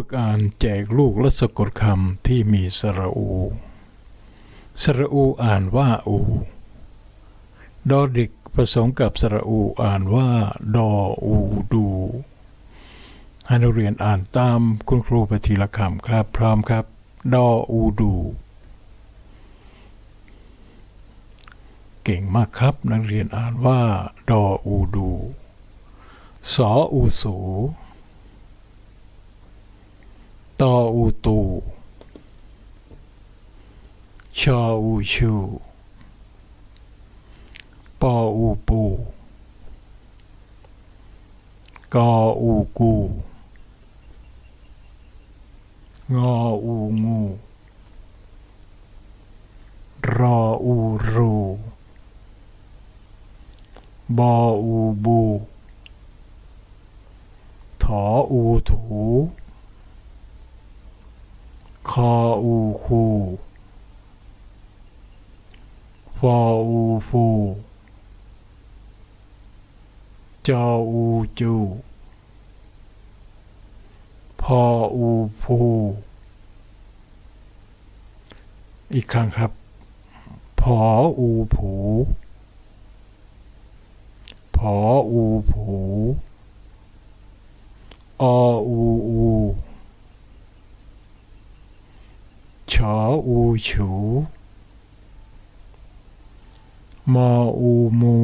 ฝึกอ่านแจกลูกและสะกดคำที่มีสระอู สระอูอ่านว่าอู ดอเด็กผสมกับสระอูอ่านว่า ดออูดูให้นักเรียนอ่านตามคุณครูปทีละคำครับ พร้อมครับ ดออูดู เก่งมากครับ นักเรียนอ่านว่า ดออูดู สออูสู ตออูตูชออูชูปออูปูกออูกูงออูงูรออูรูบออูบูถออูถู คออูคูฟออูฟูจออูจูพออูพูอีกครั้งครับ พออูผู พออูผู ออูอู ชออูฉูมออูมู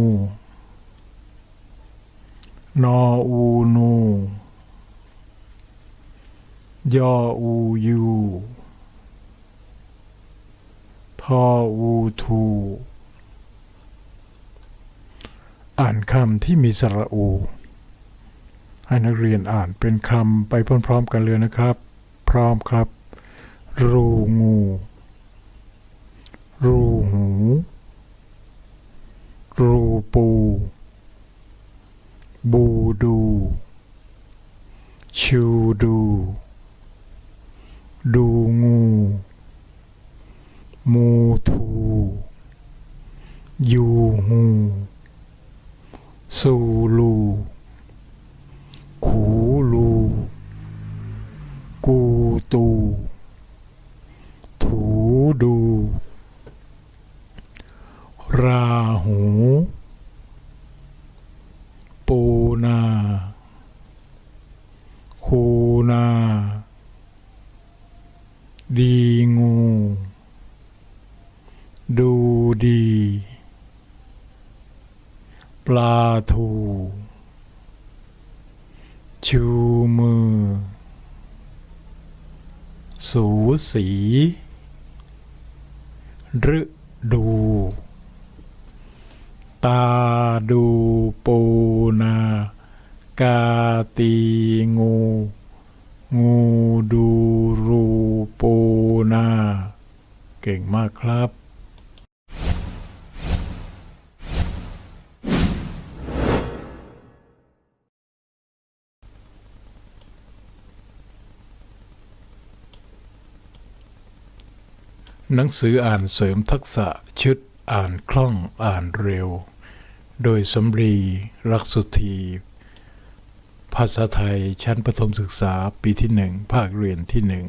นออูนู ยออูยูทออูทู อ่านคำที่มีสระอู ให้นักเรียนอ่านเป็นคำไปพร้อมๆกันเลยนะครับ พร้อมครับ รูงู รูหู รูปู บูดู ชูดู ดูงู มูทูยูหู สูลู ขูลู กูตู ถู ดู ราหู ปูนา คูนา ดีงู ดูดี ปลาทู ชูมือ สูสี ฤดู ตาดูปูนา กาตีงู งูดูรูปูนา เก่งมากครับ หนังสืออ่านเสริมทักษะชุดอ่านคล่องอ่านเร็ว โดยสมรีรักสุธี ภาษาไทยชั้นประถมศึกษาปีที่หนึ่งภาคเรียนที่หนึ่ง